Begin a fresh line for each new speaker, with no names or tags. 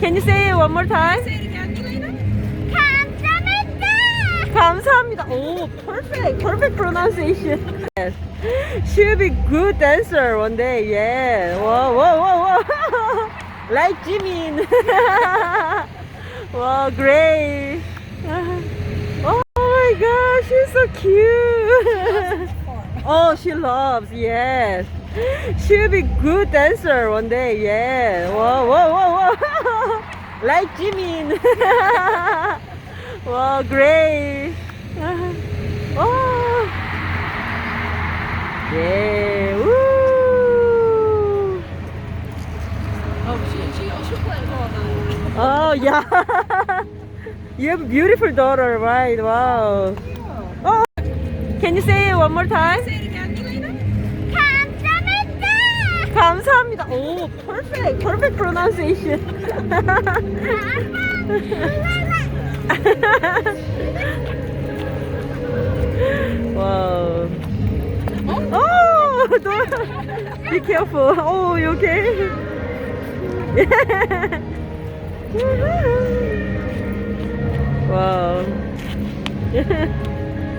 Can you say it one more time?
감사합니다.
감사합니다. 오, perfect, perfect pronunciation. Yes. She'll be good dancer one day. Yeah. Whoa, whoa, whoa, whoa. like Jimin. wow, great. Oh my gosh, she's so cute. oh, she loves. Yes. She'll be good dancer one day. Yeah. Whoa, whoa, whoa, whoa. like Jimin. wow, great. oh. Yeah. Woo. Oh, yeah. you have a beautiful daughter, right? Wow. Oh. Can you say it one more time?
감사합니다.
감사합니다. 오, perfect, perfect pronunciation. wow. Oh, don't, be careful. Oh, you okay? wow.